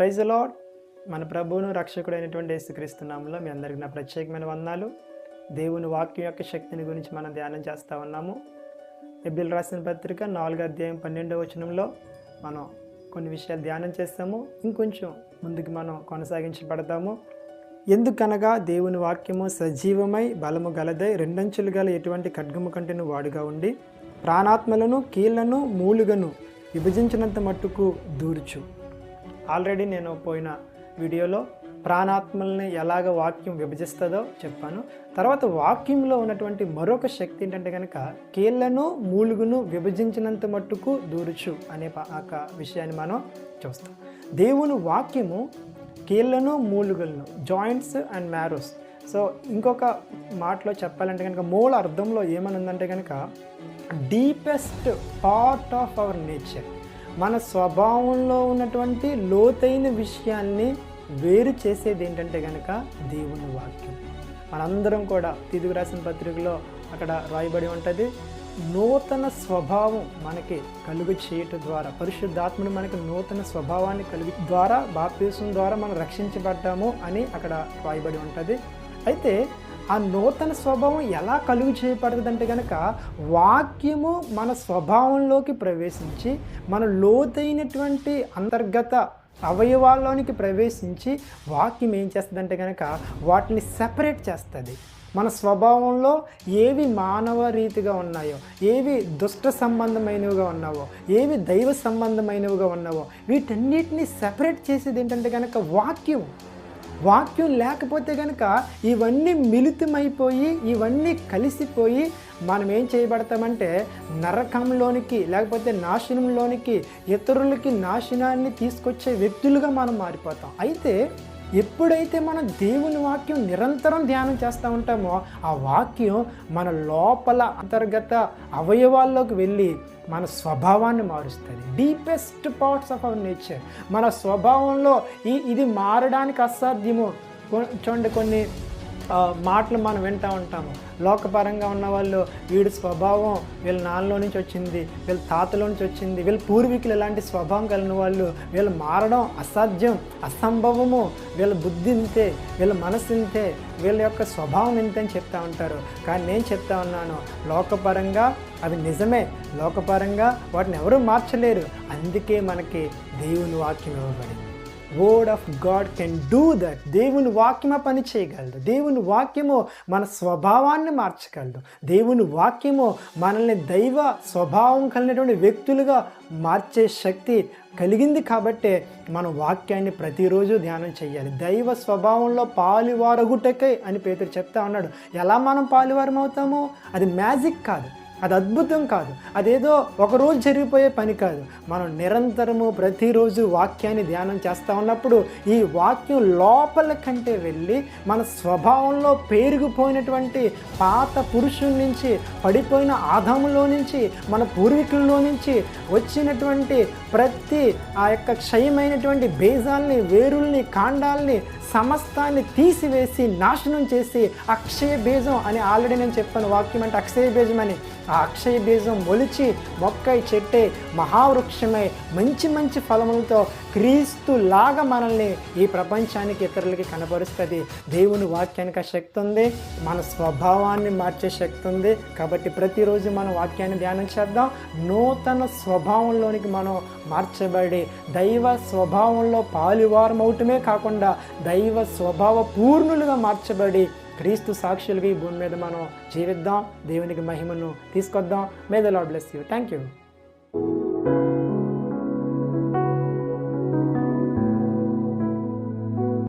Praise lord మన ప్రభువును రక్షకుడైనటువంటి యేసుక్రీస్తున్నాములో మీ అందరికీ నా ప్రత్యేకమైన వందాలు దేవుని వాక్యం యొక్క శక్తిని గురించి మనం ధ్యానం చేస్తూ ఉన్నాము. ఎబ్బిల్ రాసిన పత్రిక నాలుగో అధ్యాయం పన్నెండవ వచనంలో మనం కొన్ని విషయాలు ధ్యానం చేస్తాము. ఇంకొంచెం ముందుకు మనం కొనసాగించబడతాము. ఎందుకనగా దేవుని వాక్యము సజీవమై బలము గలదై రెండంచులు గల ఎటువంటి ఖడ్గము కంటేను వాడుగా ఉండి ప్రాణాత్మలను కీళ్ళను మూలుగను విభజించినంత మట్టుకు దూర్చు. ఆల్రెడీ నేను పోయిన వీడియోలో ప్రాణాత్మల్ని ఎలాగ వాక్యం విభజిస్తుందో చెప్పాను. తర్వాత వాక్యంలో ఉన్నటువంటి మరొక శక్తి ఏంటంటే కనుక కీళ్ళను మూలుగును విభజించినంత మట్టుకు దూరుచు అనే ఒక విషయాన్ని మనం చూస్తాం. దేవుని వాక్యము కీళ్ళను మూలుగులను జాయింట్స్ అండ్ మ్యారోస్. సో ఇంకొక మాటలో చెప్పాలంటే కనుక మూల అర్థంలో ఏమని ఉందంటే కనుక deepest part of our nature. మన స్వభావంలో ఉన్నటువంటి లోతైన విషయాన్ని వేరు చేసేది ఏంటంటే కనుక దేవుని వాక్యం. మనందరం కూడా తిరుగు రాసిన పత్రికలో అక్కడ రాయబడి ఉంటుంది నూతన స్వభావం మనకి కలుగు చేయటం ద్వారా పరిశుద్ధాత్మని మనకి నూతన స్వభావాన్ని కలుగు ద్వారా బాప్తీసం ద్వారా మనం రక్షించబడ్డాము అని అక్కడ రాయబడి ఉంటుంది. అయితే ఆ నూతన స్వభావం ఎలా కలుగు చేయబడుతుందంటే కనుక వాక్యము మన స్వభావంలోకి ప్రవేశించి మన లోతైనటువంటి అంతర్గత అవయవాల్లోనికి ప్రవేశించి వాక్యం ఏం చేస్తుందంటే కనుక వాటిని సెపరేట్ చేస్తుంది. మన స్వభావంలో ఏవి మానవ రీతిగా ఉన్నాయో ఏవి దుష్ట సంబంధమైనవిగా ఉన్నావో ఏవి దైవ సంబంధమైనవిగా ఉన్నావో వీటన్నిటిని సెపరేట్ చేసేది ఏంటంటే కనుక వాక్యం. వాక్యం లేకపోతే కనుక ఇవన్నీ మిళితమైపోయి ఇవన్నీ కలిసిపోయి మనం ఏం చేయబడతామంటే నరకంలోనికి లేకపోతే నాశనంలోనికి ఇతరులకి నాశనాన్ని తీసుకొచ్చే వ్యక్తులుగా మనం మారిపోతాం. అయితే ఎప్పుడైతే మనం దేవుని వాక్యం నిరంతరం ధ్యానం చేస్తూ ఉంటామో ఆ వాక్యం మన లోపల అంతర్గత అవయవాల్లోకి వెళ్ళి మన స్వభావాన్ని మారుస్తుంది. Deepest parts of our nature మన స్వభావంలో ఈ ఇది మారడానికి అసాధ్యము. చూడండి కొన్ని మాటలు మనం వింటూ ఉంటాము. లోకపరంగా ఉన్న వాళ్ళు వీడి స్వభావం వీళ్ళ నాన్నలో నుంచి వచ్చింది వీళ్ళ తాతలో నుంచి వచ్చింది వీళ్ళ పూర్వీకులు ఇలాంటి స్వభావం కలిగిన వాళ్ళు వీళ్ళు మారడం అసాధ్యం అసంభవము. వీళ్ళ బుద్ధి ఇంతే వీళ్ళ మనసు ఇంతే వీళ్ళ యొక్క స్వభావం ఇంతే అని చెప్తా ఉంటారు. కానీ నేను చెప్తా ఉన్నాను లోకపరంగా అవి నిజమే. లోకపరంగా వాటిని ఎవరూ మార్చలేరు. అందుకే మనకి దేవుని వాక్యం ఇవ్వబడింది. Word of God can do that దేవుని వాక్యమ పని చేయగలదు. దేవుని వాక్యము మన స్వభావాన్ని మార్చగలదు. దేవుని వాక్యము మనల్ని దైవ స్వభావం కలిగినటువంటి వ్యక్తులుగా మార్చే శక్తి కలిగింది కాబట్టే మనం వాక్యాన్ని ప్రతిరోజు ధ్యానం చేయాలి. దైవ స్వభావంలో పాలివారగుటకై అని పేతురు చెప్తా ఉన్నాడు. ఎలా మనం పాలివారం అవుతామో అది మ్యాజిక్ కాదు. అది అద్భుతం కాదు. అదేదో ఒకరోజు జరిగిపోయే పని కాదు. మనం నిరంతరము ప్రతిరోజు వాక్యాన్ని ధ్యానం చేస్తూ ఉన్నప్పుడు ఈ వాక్యం లోపల కంటే వెళ్ళి మన స్వభావంలో పేరుకుపోయినటువంటి పాత పురుషుల నుంచి పడిపోయిన ఆదాములో నుంచి మన పూర్వీకుల్లో నుంచి వచ్చినటువంటి ప్రతి ఆ యొక్క క్షయమైనటువంటి బేజాల్ని వేరుల్ని కాండాల్ని సమస్తాన్ని తీసివేసి నాశనం చేసి అక్షయ బీజం అని ఆల్రెడీ నేను చెప్పాను. వాక్యం అంటే అక్షయ బీజం అని. ఆ అక్షయ బీజం మొలిచి మొక్కై చెట్టే మహావృక్షమై మంచి మంచి ఫలములతో క్రీస్తు లాగా మనల్ని ఈ ప్రపంచానికి ఇతరులకి కనపరుస్తుంది దేవుని వాక్యానికి ఆ శక్తి ఉంది. మన స్వభావాన్ని మార్చే శక్తి ఉంది. కాబట్టి ప్రతిరోజు మనం వాక్యాన్ని ధ్యానం చేద్దాం. నూతన స్వభావంలోనికి మనం మార్చబడి దైవ స్వభావంలో పాలువారం అవటమే కాకుండా దైవ స్వభావ పూర్ణులుగా మార్చబడి క్రీస్తు సాక్షులుగా ఈ భూమి మీద మనం జీవిద్దాం. దేవునికి మహిమను తీసుకొద్దాం. May the Lord bless you thank you